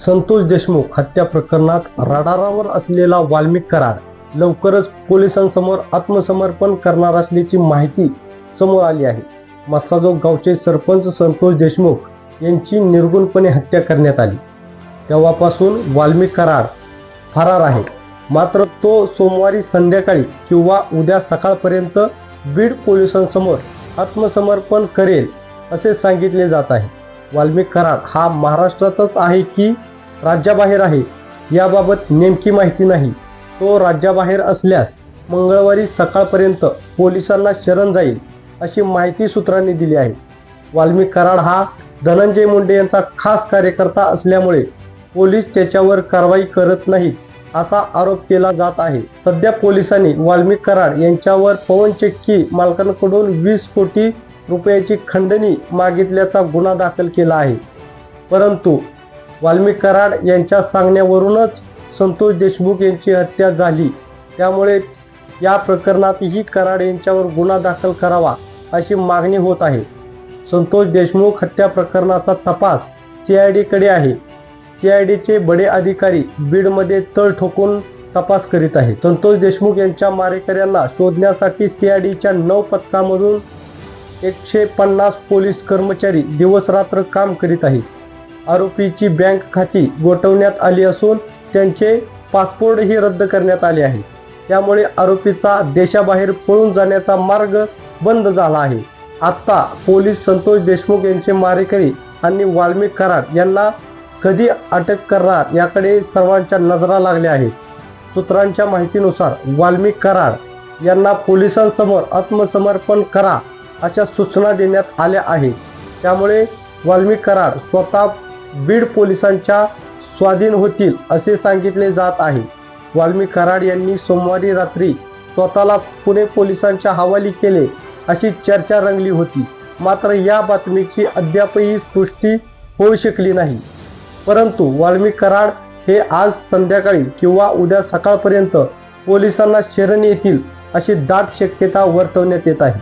संतोष देशमुख हत्या प्रकरणात रडारावर असलेला वाल्मिक कराड लवकरच पोलिसांसमोर आत्मसमर्पण करणार असल्याची माहिती समोर आली आहे. मस्साजोग गावचे सरपंच संतोष देशमुख यांची निर्गुणपणे हत्या करण्यात आली. तेव्हापासून वाल्मिक कराड फरार आहे. मात्र तो सोमवारी संध्याकाळी किंवा उद्या सकाळपर्यंत बीड पोलिसांसमोर आत्मसमर्पण करेल असे सांगितले जात आहे. वाल्मिक कराड हा महाराष्ट्रातच आहे की राज्याबाहेर आहे? याबाबत नेमकी माहिती नाही. तो राज्याबाहेर असल्यास मंगळवारी सकाळपर्यंत पोलिसांना शरण जाईल अशी माहिती सूत्रांनी दिली आहे. वाल्मिक कराड हा धनंजय मुंडे यांचा खास कार्यकर्ता असल्यामुळे पोलीस त्याच्यावर कारवाई करत नाहीत असा आरोप केला जात आहे. सध्या पोलिसांनी वाल्मिक कराड यांच्यावर पवन चक्की मालकांकडून वीस कोटी रुपयाची खंडणी मागितल्याचा गुन्हा दाखल केला आहे. परंतु वाल्मिक कराड यांच्या सांगण्यावरूनच संतोष देशमुख यांची हत्या झाली. त्यामुळे या प्रकरणातही कराड यांच्यावर गुन्हा दाखल करावा अशी मागणी होत आहे. संतोष देशमुख हत्या प्रकरणाचा तपास सी आय डीकडे आहे. सी आय डीचे बडे अधिकारी बीडमध्ये तळ ठोकून तपास करीत आहे संतोष देशमुख यांच्या मारेकऱ्यांना शोधण्यासाठी सी आय डीच्या नऊ पथकामधून एकशे पन्नास पोलीस कर्मचारी दिवसरात्र काम करीत आहेत. आरोपीची बँक खाती गोठवण्यात आली असून त्यांचे पासपोर्टही रद्द करण्यात आले आहे. त्यामुळे आरोपीचा देशाबाहेर पळून जाण्याचा मार्ग बंद झाला आहे. आत्ता पोलीस संतोष देशमुख यांचे मारेकरी आणि वाल्मिक कराड यांना कधी अटक करणार याकडे सर्वांच्या नजरा लागल्या आहेत. सूत्रांच्या माहितीनुसार वाल्मिक कराड यांना पोलिसांसमोर आत्मसमर्पण करा अशा सूचना देण्यात आल्या आहेत. त्यामुळे वाल्मी कराड स्वतः बीड पोलिसांच्या स्वाधीन होतील असे सांगितले जात आहे. वाल्मी कराड यांनी सोमवारी रात्री स्वतःला पुणे पोलिसांच्या हवाली केले अशी चर्चा रंगली होती. मात्र या बातमीची अद्यापही पुष्टी होऊ शकली नाही. परंतु वाल्मी कराड हे आज संध्याकाळी किंवा उद्या सकाळपर्यंत पोलिसांना शरण येतील अशी दाट शक्यता वर्तवण्यात येत आहे.